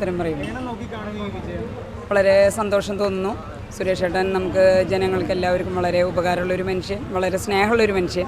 ഉത്തരം പറയും. വളരെ സന്തോഷം തോന്നുന്നു. സുരേഷ് ഏട്ടൻ നമുക്ക് ജനങ്ങൾക്ക് എല്ലാവർക്കും വളരെ ഉപകാരമുള്ള ഒരു മനുഷ്യൻ വളരെ സ്നേഹമുള്ള ഒരു മനുഷ്യൻ.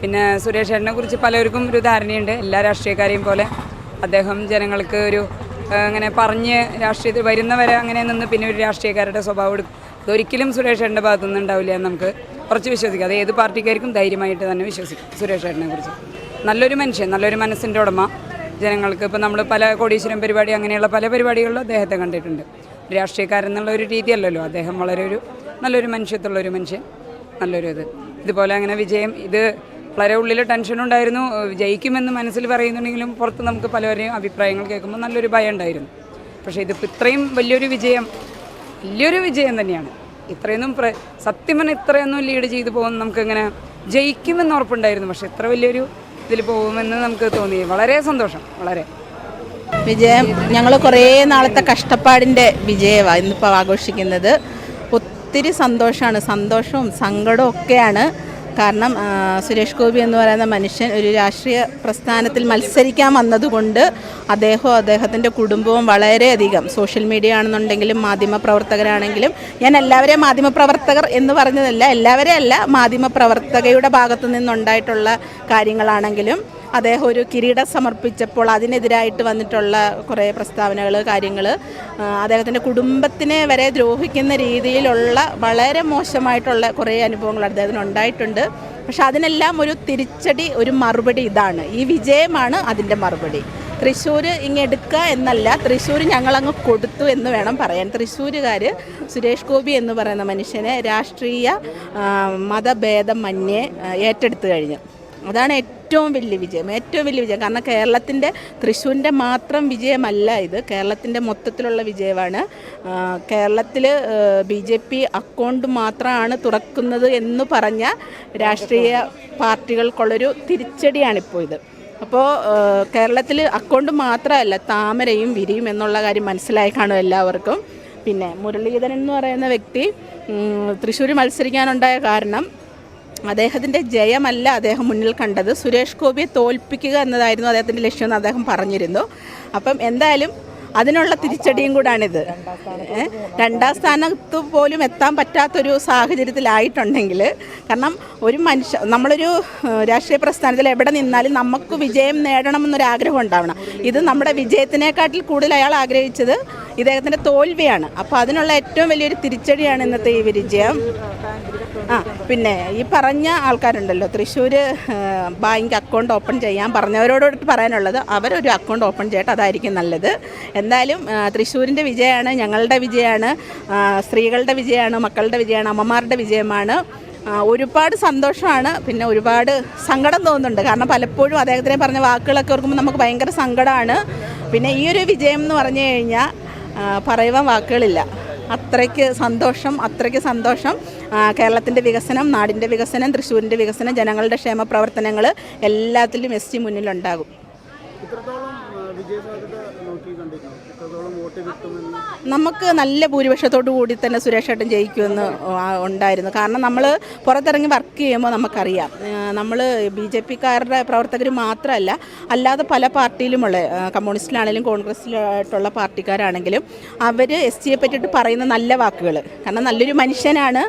പിന്നെ സുരേഷ് ഏട്ടനെ കുറിച്ച് പലർക്കും ഒരു ധാരണയുണ്ട്. എല്ലാ രാഷ്ട്രീയക്കാരെയും പോലെ അദ്ദേഹം ജനങ്ങൾക്ക് ഒരു അങ്ങനെ പറഞ്ഞ് രാഷ്ട്രീയത്തിൽ വരുന്നവരെ അങ്ങനെ നിന്ന് പിന്നെ ഒരു രാഷ്ട്രീയക്കാരുടെ സ്വഭാവം എടുക്കും. ഇതൊരിക്കലും സുരേഷ് ഏട്ടന്റെ ഭാഗത്തുനിന്ന് ഉണ്ടാവില്ല എന്ന് നമുക്ക് കുറച്ച് വിശ്വസിക്കാം. അത് ഏത് പാർട്ടിക്കാർക്കും ധൈര്യമായിട്ട് തന്നെ വിശ്വസിക്കും സുരേഷ് ഏട്ടനെ കുറിച്ച്. നല്ലൊരു മനുഷ്യൻ നല്ലൊരു മനസ്സിന്റെ ഉടമ. ജനങ്ങൾക്ക് ഇപ്പോൾ നമ്മൾ പല കോടീശ്വരം പരിപാടി അങ്ങനെയുള്ള പല പരിപാടികളിലും അദ്ദേഹത്തെ കണ്ടിട്ടുണ്ട്. രാഷ്ട്രീയക്കാരൻ എന്നുള്ള ഒരു രീതിയല്ലല്ലോ. അദ്ദേഹം വളരെ ഒരു നല്ലൊരു മനുഷ്യത്തുള്ള ഒരു മനുഷ്യൻ നല്ലൊരു ഇത്. ഇതുപോലെ അങ്ങനെ വിജയം ഇത് വളരെ ഉള്ളിൽ ടെൻഷൻ ഉണ്ടായിരുന്നു. ജയിക്കുമെന്ന് മനസ്സിൽ പറയുന്നുണ്ടെങ്കിലും പുറത്ത് നമുക്ക് പലവരെയും അഭിപ്രായങ്ങൾ കേൾക്കുമ്പോൾ നല്ലൊരു ഭയം ഉണ്ടായിരുന്നു. പക്ഷേ ഇതിപ്പോൾ ഇത്രയും വലിയൊരു വിജയം വലിയൊരു വിജയം തന്നെയാണ്. ഇത്രയൊന്നും പ്ര സത്യമെന്ന് ഇത്രയൊന്നും ലീഡ് ചെയ്തു പോകുന്ന നമുക്കിങ്ങനെ ജയിക്കുമെന്ന് ഉറപ്പുണ്ടായിരുന്നു. പക്ഷേ ഇത്ര വലിയൊരു ഇതിൽ പോകുമെന്ന് നമുക്ക് തോന്നി. വളരെ സന്തോഷം. വളരെ. വിജയം. ഞങ്ങൾ കുറേ നാളത്തെ കഷ്ടപ്പാടിന്റെ വിജയമാണ് ഇന്നിപ്പോൾ ആഘോഷിക്കുന്നത്. ഒത്തിരി സന്തോഷമാണ് സന്തോഷവും സങ്കടവും ഒക്കെയാണ്. കാരണം സുരേഷ് ഗോപി എന്ന് പറയുന്ന മനുഷ്യൻ ഒരു രാഷ്ട്രീയ പ്രസ്ഥാനത്തിൽ മത്സരിക്കാൻ വന്നതുകൊണ്ട് അദ്ദേഹവും അദ്ദേഹത്തിന്റെ കുടുംബവും വളരെയധികം സോഷ്യൽ മീഡിയ ആണെന്നുണ്ടെങ്കിലും മാധ്യമപ്രവർത്തകരാണെങ്കിലും ഞാൻ എല്ലാവരെയും മാധ്യമപ്രവർത്തകർ എന്ന് പറഞ്ഞതല്ല എല്ലാവരെയല്ല മാധ്യമപ്രവർത്തകയുടെ ഭാഗത്തു നിന്നുണ്ടായിട്ടുള്ള കാര്യങ്ങളാണെങ്കിലും അദ്ദേഹം ഒരു കിരീടം സമർപ്പിച്ചപ്പോൾ അതിനെതിരായിട്ട് വന്നിട്ടുള്ള കുറേ പ്രസ്താവനകൾ കാര്യങ്ങൾ അദ്ദേഹത്തിന്റെ കുടുംബത്തിനെ വരെ ദ്രോഹിക്കുന്ന രീതിയിലുള്ള വളരെ മോശമായിട്ടുള്ള കുറേ അനുഭവങ്ങൾ അദ്ദേഹത്തിന് ഉണ്ടായിട്ടുണ്ട്. പക്ഷെ അതിനെല്ലാം ഒരു തിരിച്ചടി ഒരു മറുപടി ഇതാണ്. ഈ വിജയമാണ് അതിന്റെ മറുപടി. തൃശ്ശൂർ ഇങ്ങെടുക്കുക എന്നല്ല തൃശ്ശൂർ ഞങ്ങളങ്ങ് കൊടുത്തു എന്ന് വേണം പറയാൻ. തൃശ്ശൂരുകാർ സുരേഷ് ഗോപി എന്ന് പറയുന്ന മനുഷ്യനെ രാഷ്ട്രീയ മതഭേദം മന്യേ ഏറ്റെടുത്തു കഴിഞ്ഞു. അതാണ് ഏറ്റവും വലിയ വിജയം ഏറ്റവും വലിയ വിജയം. കാരണം കേരളത്തിന്റെ തൃശ്ശൂരിന്റെ മാത്രം വിജയമല്ല ഇത്. കേരളത്തിന്റെ മൊത്തത്തിലുള്ള വിജയമാണ്. കേരളത്തിൽ ബി ജെ പി അക്കൗണ്ട് മാത്രമാണ് തുറക്കുന്നത് എന്ന് പറഞ്ഞ രാഷ്ട്രീയ പാർട്ടികൾക്കുള്ളൊരു തിരിച്ചടിയാണിപ്പോൾ ഇത്. അപ്പോൾ കേരളത്തിൽ അക്കൗണ്ട് മാത്രമല്ല താമരയും വിരിയും എന്നുള്ള കാര്യം മനസ്സിലായി കാണും എല്ലാവർക്കും. പിന്നെ മുരളീധരൻ എന്ന് പറയുന്ന വ്യക്തി തൃശ്ശൂർ മത്സരിക്കാനുണ്ടായ കാരണം അദ്ദേഹത്തിന്റെ ജയമല്ല അദ്ദേഹം മുന്നിൽ കണ്ടത്. സുരേഷ് ഗോപിയെ തോൽപ്പിക്കുക എന്നതായിരുന്നു അദ്ദേഹത്തിന്റെ ലക്ഷ്യമെന്ന് അദ്ദേഹം പറഞ്ഞിരുന്നു. അപ്പം എന്തായാലും അതിനുള്ള തിരിച്ചടിയും കൂടാണിത്? രണ്ടാം സ്ഥാനത്ത് പോലും എത്താൻ പറ്റാത്തൊരു സാഹചര്യത്തിലായിട്ടുണ്ടെങ്കിൽ കാരണം ഒരു മനുഷ്യ നമ്മളൊരു രാഷ്ട്രീയ പ്രസ്ഥാനത്തിൽ എവിടെ നിന്നാലും നമുക്ക് വിജയം നേടണമെന്നൊരു ആഗ്രഹം ഉണ്ടാവണം. ഇത് നമ്മുടെ വിജയത്തിനേക്കാട്ടിൽ കൂടുതൽ അയാൾ ആഗ്രഹിച്ചത് ഇദ്ദേഹത്തിന്റെ തോൽവിയാണ്. അപ്പോൾ അതിനുള്ള ഏറ്റവും വലിയൊരു തിരിച്ചടിയാണ് ഇന്നത്തെ ഈ വിജയം. ആ പിന്നെ ഈ പറഞ്ഞ ആൾക്കാരുണ്ടല്ലോ തൃശ്ശൂർ ബാങ്ക് അക്കൗണ്ട് ഓപ്പൺ ചെയ്യാൻ പറഞ്ഞവരോട് പറയാനുള്ളത് അവരൊരു അക്കൗണ്ട് ഓപ്പൺ ചെയ്യട്ടെ അതായിരിക്കും നല്ലത്. എന്തായാലും തൃശ്ശൂരിന്റെ വിജയമാണ് ഞങ്ങളുടെ വിജയമാണ് സ്ത്രീകളുടെ വിജയമാണ് മക്കളുടെ വിജയമാണ് അമ്മമാരുടെ വിജയമാണ്. ഒരുപാട് സന്തോഷമാണ് പിന്നെ ഒരുപാട് സങ്കടം തോന്നുന്നുണ്ട്. കാരണം പലപ്പോഴും അദ്ദേഹത്തിനെ പറഞ്ഞ വാക്കുകളൊക്കെ ഓർക്കുമ്പോൾ നമുക്ക് ഭയങ്കര സങ്കടമാണ്. പിന്നെ ഈ ഒരു വിജയം എന്ന് പറഞ്ഞു കഴിഞ്ഞാൽ പറയുവാൻ വാക്കുകളില്ല. അത്രയ്ക്ക് സന്തോഷം അത്രയ്ക്ക് സന്തോഷം. കേരളത്തിന്റെ വികസനം നാടിന്റെ വികസനം തൃശ്ശൂരിന്റെ വികസനം ജനങ്ങളുടെ ക്ഷേമ പ്രവർത്തനങ്ങൾ എല്ലാത്തിലും എസ് ടി മുന്നിലുണ്ടാകും. നമുക്ക് നല്ല ഭൂരിപക്ഷത്തോടു കൂടി തന്നെ സുരേഷ് ഏട്ടൻ ജയിക്കുമെന്ന് ഉണ്ടായിരുന്നു. കാരണം നമ്മൾ പുറത്തിറങ്ങി വർക്ക് ചെയ്യുമ്പോൾ നമുക്കറിയാം. നമ്മൾ ബി ജെ പിക്കാരുടെ പ്രവർത്തകർ മാത്രമല്ല അല്ലാതെ പല പാർട്ടിയിലുമുള്ള കമ്മ്യൂണിസ്റ്റിലാണെങ്കിലും കോൺഗ്രസ്സിലായിട്ടുള്ള പാർട്ടിക്കാരാണെങ്കിലും അവർ എസ് സിയെ പറ്റിയിട്ട് പറയുന്ന നല്ല വാക്കുകൾ കാരണം നല്ലൊരു മനുഷ്യനാണ്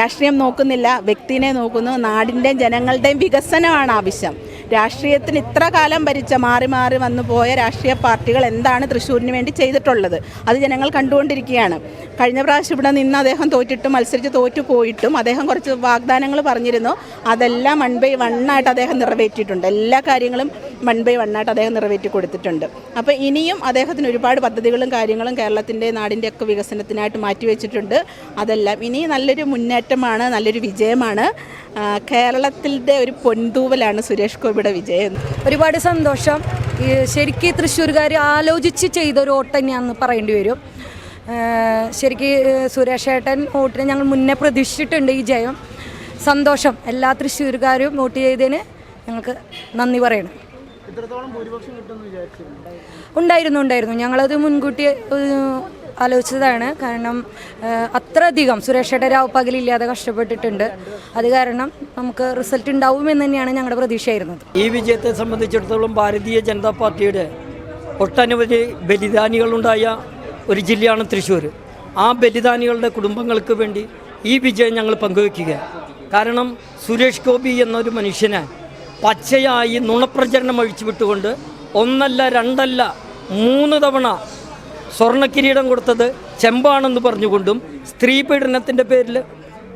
രാഷ്ട്രീയം നോക്കുന്നില്ല വ്യക്തിനെ നോക്കുന്നു നാടിന്റെയും ജനങ്ങളുടെയും വികസനമാണ് ആവശ്യം. രാഷ്ട്രീയത്തിന് ഇത്ര കാലം ഭരിച്ച മാറി മാറി വന്നു പോയ രാഷ്ട്രീയ പാർട്ടികൾ എന്താണ് തൃശ്ശൂരിന് വേണ്ടി ചെയ്തിട്ടുള്ളത്? അത് ജനങ്ങൾ കണ്ടുകൊണ്ടിരിക്കുകയാണ്. കഴിഞ്ഞ പ്രാവശ്യം ഇവിടെ നിന്ന് അദ്ദേഹം തോറ്റിട്ടും മത്സരിച്ച് തോറ്റു പോയിട്ടും അദ്ദേഹം കുറച്ച് വാഗ്ദാനങ്ങൾ പറഞ്ഞിരുന്നു. അതെല്ലാം വൺ ബൈ വണ്ണായിട്ട് അദ്ദേഹം നിറവേറ്റിയിട്ടുണ്ട്. എല്ലാ കാര്യങ്ങളും വൺ ബൈ വണ്ണായിട്ട് അദ്ദേഹം നിറവേറ്റി കൊടുത്തിട്ടുണ്ട്. അപ്പോൾ ഇനിയും അദ്ദേഹത്തിന് ഒരുപാട് പദ്ധതികളും കാര്യങ്ങളും കേരളത്തിന്റെ നാടിന്റെ ഒക്കെ വികസനത്തിനായിട്ട് മാറ്റിവെച്ചിട്ടുണ്ട് അതെല്ലാം ഇനി നല്ലൊരു മുന്നേറ്റമാണ് നല്ലൊരു വിജയമാണ്. കേരളത്തിന്റെ ഒരു പൊൻതൂവലാണ് സുരേഷ് ഗോപിയുടെ വിജയം. ഒരുപാട് സന്തോഷം. ശരിക്കും തൃശ്ശൂർകാർ ആലോചിച്ച് ചെയ്തൊരു വോട്ട് തന്നെയാണെന്ന് പറയേണ്ടി വരും. ശരിക്കും സുരേഷ് ഏട്ടൻ വോട്ടിനെ ഞങ്ങൾ മുന്നേ പ്രതീക്ഷിച്ചിട്ടുണ്ട് ഈ ജയം. സന്തോഷം. എല്ലാ തൃശ്ശൂർകാരും വോട്ട് ചെയ്തതിന് ഞങ്ങൾക്ക് നന്ദി പറയണം. ഉണ്ടായിരുന്നു ഉണ്ടായിരുന്നു. ഞങ്ങളത് മുൻകൂട്ടി ആലോചിച്ചതാണ്. കാരണം അത്രയധികം സുരക്ഷയുടെ രാവ് പകലില്ലാതെ കഷ്ടപ്പെട്ടിട്ടുണ്ട്. അത് കാരണം നമുക്ക് റിസൾട്ട് ഉണ്ടാവുമെന്ന് തന്നെയാണ് ഞങ്ങളുടെ പ്രതീക്ഷയായിരുന്നത്. ഈ വിജയത്തെ സംബന്ധിച്ചിടത്തോളം ഭാരതീയ ജനതാ പാർട്ടിയുടെ ഒട്ടനവധി ബലിദാനികളുണ്ടായ ഒരു ജില്ലയാണ് തൃശ്ശൂർ ആ ബലിദാനികളുടെ കുടുംബങ്ങൾക്ക് വേണ്ടി ഈ വിജയം ഞങ്ങൾ പങ്കുവയ്ക്കുക. കാരണം സുരേഷ് ഗോപി എന്നൊരു മനുഷ്യനെ പച്ചയായി നുണപ്രചരണം അഴിച്ചു വിട്ടുകൊണ്ട് ഒന്നല്ല രണ്ടല്ല മൂന്ന് തവണ സ്വർണക്കിരീടം കൊടുത്തത് ചെമ്പാണെന്ന് പറഞ്ഞുകൊണ്ടും സ്ത്രീ പീഡനത്തിന്റെ പേരിൽ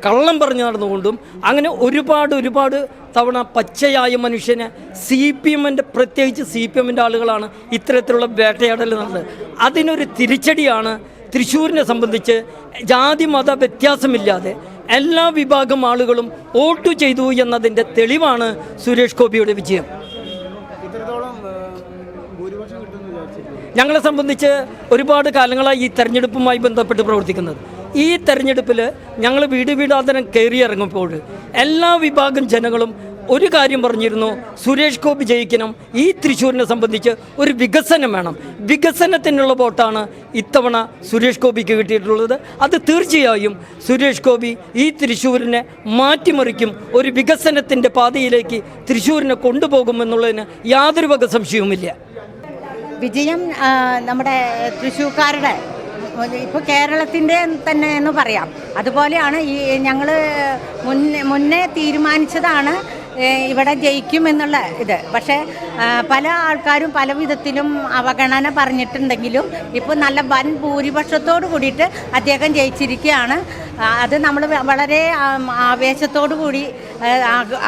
കള്ളം പറഞ്ഞു നടന്നുകൊണ്ടും അങ്ങനെ ഒരുപാട് ഒരുപാട് തവണ പച്ചയായ മനുഷ്യനെ സി പി എമ്മിന്റെ പ്രത്യേകിച്ച് സി പി എമ്മിന്റെ ആളുകളാണ് ഇത്തരത്തിലുള്ള വേട്ടയാടൽ നടന്നത്. അതിനൊരു തിരിച്ചടിയാണ് തൃശ്ശൂരിനെ സംബന്ധിച്ച് ജാതി മത വ്യത്യാസമില്ലാതെ എല്ലാ വിഭാഗം ആളുകളും വോട്ട് ചെയ്തു എന്നതിന്റെ തെളിവാണ് സുരേഷ് ഗോപിയുടെ വിജയം ഇത്രത്തോളം ആ, ഭൂരിപക്ഷം കിട്ടുമെന്ന് വിചാരിച്ചിരുന്നു ഞങ്ങളെ സംബന്ധിച്ച് ഒരുപാട് കാലങ്ങളായി ഈ തെരഞ്ഞെടുപ്പുമായി ബന്ധപ്പെട്ട് പ്രവർത്തിക്കുന്നത്. ഈ തെരഞ്ഞെടുപ്പിൽ ഞങ്ങൾ വീട് വീടാന്തരം കയറിയിറങ്ങുമ്പോൾ എല്ലാ വിഭാഗം ജനങ്ങളും ഒരു കാര്യം പറഞ്ഞിരുന്നു സുരേഷ് ഗോപി ജയിക്കണം ഈ തൃശ്ശൂരിനെ സംബന്ധിച്ച് ഒരു വികസനം വേണം. വികസനത്തിനുള്ള വോട്ടാണ് ഇത്തവണ സുരേഷ് ഗോപിക്ക് കിട്ടിയിട്ടുള്ളത്. അത് തീർച്ചയായും സുരേഷ് ഗോപി ഈ തൃശ്ശൂരിനെ മാറ്റിമറിക്കും ഒരു വികസനത്തിന്റെ പാതയിലേക്ക് തൃശ്ശൂരിനെ കൊണ്ടുപോകുമെന്നുള്ളതിന് യാതൊരു വക സംശയവുമില്ല. വിജയം നമ്മുടെ തൃശ്ശൂക്കാരുടെ ഇപ്പോൾ കേരളത്തിന്റെ തന്നെ എന്ന് പറയാം. അതുപോലെയാണ് ഈ ഞങ്ങൾ മുന്നേ മുന്നേ തീരുമാനിച്ചതാണ് ഇവിടെ ഇവിടെ ജയിക്കുമെന്നുള്ള ഇത്. പക്ഷേ പല ആൾക്കാരും പല വിധത്തിലും അവഗണന പറഞ്ഞിട്ടുണ്ടെങ്കിലും ഇപ്പോൾ നല്ല വൻ ഭൂരിപക്ഷത്തോട് കൂടിയിട്ട് അദ്ദേഹം ജയിച്ചിരിക്കുകയാണ്. അത് നമ്മൾ വളരെ ആവേശത്തോടു കൂടി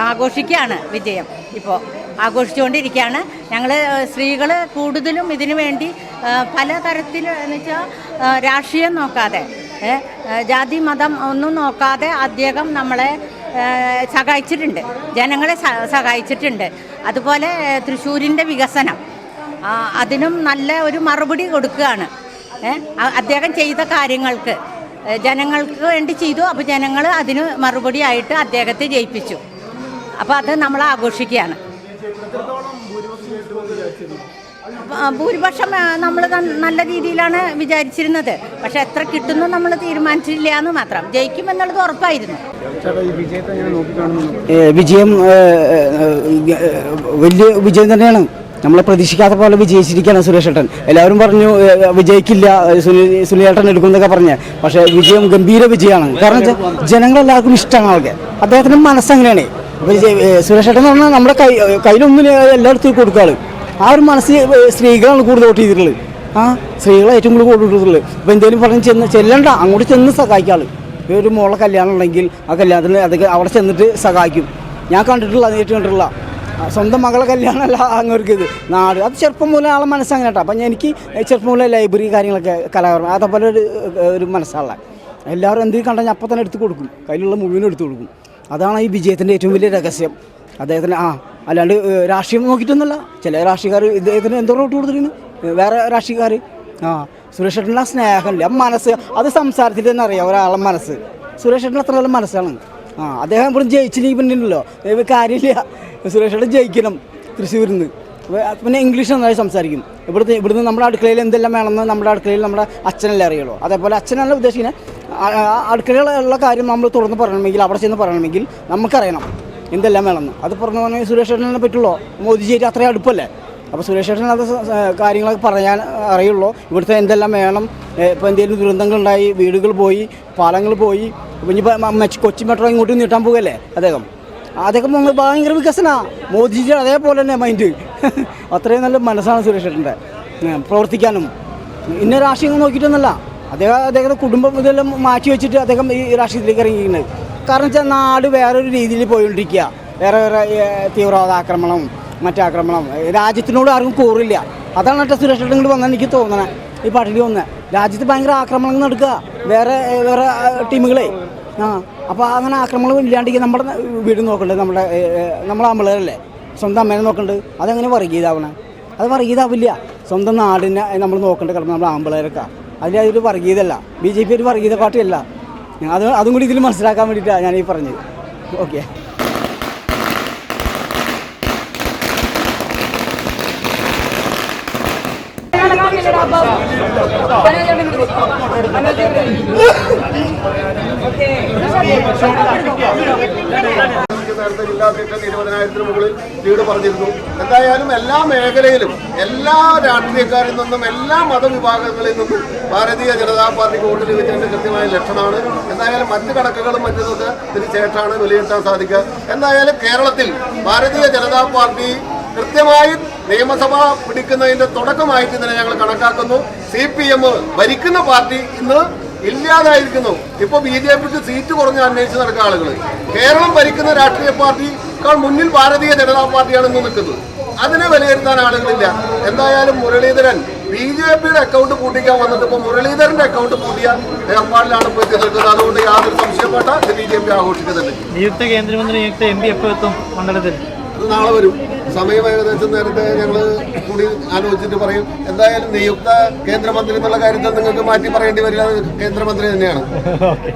ആഘോഷിക്കുകയാണ് വിജയം ഇപ്പോൾ ആഘോഷിച്ചുകൊണ്ടിരിക്കുകയാണ്. ഞങ്ങൾ സ്ത്രീകൾ കൂടുതലും ഇതിനു വേണ്ടി പല പലതരത്തിൽ എന്ന് വെച്ചാൽ രാഷ്ട്രീയം നോക്കാതെ ജാതി മതം ഒന്നും നോക്കാതെ അദ്ദേഹം നമ്മളെ സഹായിച്ചിട്ടുണ്ട്. ജനങ്ങളെ സഹായിച്ചിട്ടുണ്ട്. അതുപോലെ തൃശ്ശൂരിന്റെ വികസനം അതിനും നല്ല ഒരു മറുപടി കൊടുക്കുകയാണ്. അദ്ദേഹം ചെയ്ത കാര്യങ്ങൾക്ക് ജനങ്ങൾക്ക് വേണ്ടി ചെയ്തു. അപ്പോൾ ജനങ്ങൾ അതിന് മറുപടിയായിട്ട് അദ്ദേഹത്തെ ജയിപ്പിച്ചു. അപ്പോൾ അത് നമ്മൾ ആഘോഷിക്കുകയാണ്. ഭൂരിപക്ഷം നമ്മൾ നല്ല രീതിയിലാണ് വിചാരിച്ചിരുന്നത്. പക്ഷെ എത്ര കിട്ടുന്നു നമ്മൾ തീരുമാനിച്ചില്ല എന്ന് മാത്രം. ജയിക്കുമെന്നുള്ളത് ഉറപ്പായിരുന്നു. ഈ വിജയത്തെ എങ്ങനെ നോക്കിക്കാണുന്നു? ഏ, വിജയം വലിയ വിജയം തന്നെയാണ്. നമ്മളെ പ്രതീക്ഷിക്കാത്ത പോലെ വിജയിച്ചിരിക്കുകയാണ് സുരേഷേട്ടൻ എല്ലാവരും പറഞ്ഞു വിജയിക്കില്ല സുനിൽ സുനിലേട്ടൻ എടുക്കുന്നതൊക്കെ പറഞ്ഞ്. പക്ഷേ വിജയം ഗംഭീര വിജയമാണ്. കാരണം വെച്ചാൽ ജനങ്ങളെല്ലാവർക്കും ഇഷ്ടമാണ് ആൾക്ക്. അദ്ദേഹത്തിന്റെ മനസ്സങ്ങനെയാണ് അപ്പോൾ സുരേഷ് ഏട്ടൻ എന്ന് പറഞ്ഞാൽ നമ്മുടെ കൈ കയ്യിലൊന്നും എല്ലായിടത്തും കൊടുക്കാൾ ആ ഒരു മനസ്സിൽ സ്ത്രീകളാണ് കൂടുതൽ വോട്ട് ചെയ്തിട്ടുള്ളത്. ആ സ്ത്രീകളെ ഏറ്റവും കൂടുതൽ വോട്ട് ചെയ്തിട്ടുള്ളത് അപ്പോൾ എന്തെങ്കിലും പറഞ്ഞ് ചെന്ന് ചെല്ലണ്ട അങ്ങോട്ട് ചെന്ന് സഹായിക്കാൾ ഒരു മോളെ കല്യാണം ഉണ്ടെങ്കിൽ ആ കല്യാണത്തിന് അതൊക്കെ അവിടെ ചെന്നിട്ട് സഹായിക്കും. ഞാൻ കണ്ടിട്ടുള്ള നേരിട്ട് കണ്ടിട്ടുള്ള. സ്വന്തം മകളെ കല്യാണമല്ല അങ്ങോട്ട് ഇത്. നാട്. അത് ചെറുപ്പം മുതലേ ആളെ മനസ്സങ്ങനെ കേട്ടോ. അപ്പം എനിക്ക് ചെറുപ്പം മുതലേ ലൈബ്രറി കാര്യങ്ങളൊക്കെ കലാകാരൻ. അതേപോലെ ഒരു ഒരു മനസ്സാളെ എല്ലാവരും എന്ത് കണ്ടാൽ ഞാൻ അപ്പം തന്നെ എടുത്ത് കൊടുക്കും. കയ്യിലുള്ള മുഴുവനും എടുത്ത് കൊടുക്കും. അതാണ് ഈ വിജയത്തിന്റെ ഏറ്റവും വലിയ രഹസ്യം. അദ്ദേഹത്തിന് ആ അല്ലാണ്ട് രാഷ്ട്രീയം നോക്കിയിട്ടൊന്നുമല്ല. ചില രാഷ്ട്രീയക്കാർ ഇദ്ദേഹത്തിന് എന്തോ റോട്ട് കൊടുത്തിരുന്നു വേറെ രാഷ്ട്രീയക്കാർ ആ സുരേഷ് ഏട്ടന്റെ ആ സ്നേഹമില്ല മനസ്സ് അത് സംസാരത്തിൽ തന്നെ അറിയാം ഒരാളെ മനസ്സ്. സുരേഷ് ഏട്ടൻ അത്ര നല്ല മനസ്സാണ്. ആ അദ്ദേഹം ഇവിടെ ജയിച്ചില്ലെങ്കിൽ ദൈവം കാര്യമില്ല. സുരേഷ് ഏട്ടൻ ജയിക്കണം തൃശ്ശൂരിൽ നിന്ന് പിന്നെ ഇംഗ്ലീഷ് നന്നായി സംസാരിക്കും. ഇവിടുത്തെ ഇവിടുന്ന് നമ്മുടെ അടുക്കളയിൽ എന്തെല്ലാം വേണമെന്ന് നമ്മുടെ അടുക്കളയിൽ നമ്മുടെ അച്ഛനല്ലേ അറിയുള്ളൂ. അതേപോലെ അച്ഛനല്ല ഉദ്ദേശിക്കുന്നത് അടുക്കളയിലുള്ള കാര്യം നമ്മൾ തുറന്ന് പറയണമെങ്കിൽ അവിടെ ചെന്ന് പറയണമെങ്കിൽ നമുക്കറിയണം എന്തെല്ലാം വേണമെന്ന്. അത് പറഞ്ഞു പറഞ്ഞാൽ സുരേഷ് ഏട്ടനെ പറ്റുള്ളൂ. മോദിജിയായിട്ട് അത്രയും അടുപ്പല്ലേ? അപ്പോൾ സുരേഷ് ഏട്ടൻ അത് കാര്യങ്ങളൊക്കെ പറയാൻ അറിയുള്ളൂ. ഇവിടുത്തെ എന്തെല്ലാം വേണം? ഇപ്പോൾ എന്തെങ്കിലും ദുരന്തങ്ങളുണ്ടായി വീടുകൾ പോയി പാലങ്ങൾ പോയി ഇപ്പം ഇനി കൊച്ചി മെട്രോ ഇങ്ങോട്ട് നീട്ടാൻ പോകല്ലേ അദ്ദേഹം? അദ്ദേഹം നമ്മൾ ഭയങ്കര വികസനമാണ് മോദിജി അതേപോലെ തന്നെ മൈൻഡ് അത്രയും നല്ല മനസ്സാണ് സുരേഷ് ഏട്ടന്റെ. പ്രവർത്തിക്കാനും. ഇന്ന രാഷ്ട്രീയം നോക്കിയിട്ടൊന്നല്ല. അദ്ദേഹം അദ്ദേഹത്തെ കുടുംബം ഇതെല്ലാം മാറ്റി വെച്ചിട്ട് അദ്ദേഹം ഈ രാഷ്ട്രീയത്തിലേക്ക് ഇറങ്ങിയിരിക്കുന്നത്. കാരണം വെച്ചാൽ നാട് വേറൊരു രീതിയിൽ പോയിക്കൊണ്ടിരിക്കുക. വേറെ വേറെ തീവ്രവാദ ആക്രമണം മറ്റാക്രമണം രാജ്യത്തിനോട് ആർക്കും കൂറില്ല. അതാണ് കേട്ടോ ഏട്ടൻ ഇങ്ങോട്ട് വന്നാൽ എനിക്ക് തോന്നണേ. ഈ പാർട്ടിയിൽ വന്ന്. രാജ്യത്ത് ഭയങ്കര ആക്രമണങ്ങൾ നടക്കുക. വേറെ വേറെ ടീമുകളെ. ആ അപ്പോൾ അങ്ങനെ ആക്രമണം ഇല്ലാണ്ടെങ്കിൽ നമ്മുടെ വീട് നോക്കണ്ടേ? നമ്മുടെ നമ്മളെ ആമ്പിളേരല്ലേ സ്വന്തം അമ്മേനെ നോക്കണ്ട്. അതെങ്ങനെ വർഗീയതാവണേ അത് വർഗീയതാവില്ല സ്വന്തം നാടിനെ നമ്മൾ നോക്കേണ്ട കിടന്ന് നമ്മൾ ആമ്പിളേരൊക്കെ അതിൽ അതൊരു വർഗീയതല്ല ബി ജെ പി ഒരു വർഗീയത പാർട്ടിയല്ല അത് അതും കൂടി ഇതിൽ മനസ്സിലാക്കാൻ വേണ്ടിയിട്ടാണ് ഞാൻ ഈ പറഞ്ഞത്. ഓക്കെ. നേരത്തെ ഇരുപതിനായിരത്തിന് മുകളിൽ ലീഡ് പറഞ്ഞിരുന്നു. എന്തായാലും എല്ലാ മേഖലയിലും എല്ലാ രാഷ്ട്രീയക്കാരിൽ നിന്നും എല്ലാ മതവിഭാഗങ്ങളിൽ നിന്നും ഭാരതീയ ജനതാ പാർട്ടിക്ക് വോട്ട് ലഭിച്ചതിന്റെ കൃത്യമായ ലക്ഷണമാണ്. എന്തായാലും മറ്റു കണക്കുകളും മറ്റൊക്കെ ഇതിന് ശേഷമാണ് വിലയിരുത്താൻ സാധിക്കുക. എന്തായാലും കേരളത്തിൽ ഭാരതീയ ജനതാ പാർട്ടി കൃത്യമായി നിയമസഭ പിടിക്കുന്നതിന്റെ തുടക്കമായിട്ട് ഇതിനെ ഞങ്ങൾ കണക്കാക്കുന്നു. സി പി എം ഭരിക്കുന്ന പാർട്ടി ഇന്ന് ഇല്ലാതായിരിക്കുന്നു. ഇപ്പൊ ബി ജെ പിക്ക് സീറ്റ് കുറഞ്ഞ് അന്വേഷിച്ച് നടക്കുന്ന ആളുകൾ കേരളം ഭരിക്കുന്ന രാഷ്ട്രീയ പാർട്ടിക്കാൾ മുന്നിൽ ഭാരതീയ ജനതാ പാർട്ടിയാണ് ഇന്ന് നിൽക്കുന്നത്. അതിനെ വിലയിരുത്താൻ ആളുകളില്ല. എന്തായാലും മുരളീധരൻ ബി ജെ പിയുടെ അക്കൗണ്ട് പൂട്ടിക്കാൻ വന്നിട്ട് ഇപ്പൊ മുരളീധരന്റെ അക്കൗണ്ട് പൂട്ടിയ ഏർപ്പാടിലാണ് ഇപ്പോൾ എത്തി നിൽക്കുന്നത്. അതുകൊണ്ട് യാതൊരു സംശയം വേണ്ട. ഇത് ബി ജെ പി ആഘോഷിക്കുന്നുണ്ട്. നിയുക്ത കേന്ദ്രമന്ത്രി നിയുക്ത എം പി എപ്പോൾ എത്തും മണ്ഡലത്തിൽ? അത് നാളെ വരും. സമയം ഏകദേശം നേരത്തെ ഞങ്ങൾ കൂടി ആലോചിച്ചിട്ട് പറയും എന്തായാലും നിയുക്ത കേന്ദ്രമന്ത്രി എന്നുള്ള കാര്യത്തിൽ നിങ്ങൾക്ക് മാറ്റി പറയേണ്ടി വരില്ല കേന്ദ്രമന്ത്രി തന്നെയാണ് ഓക്കെ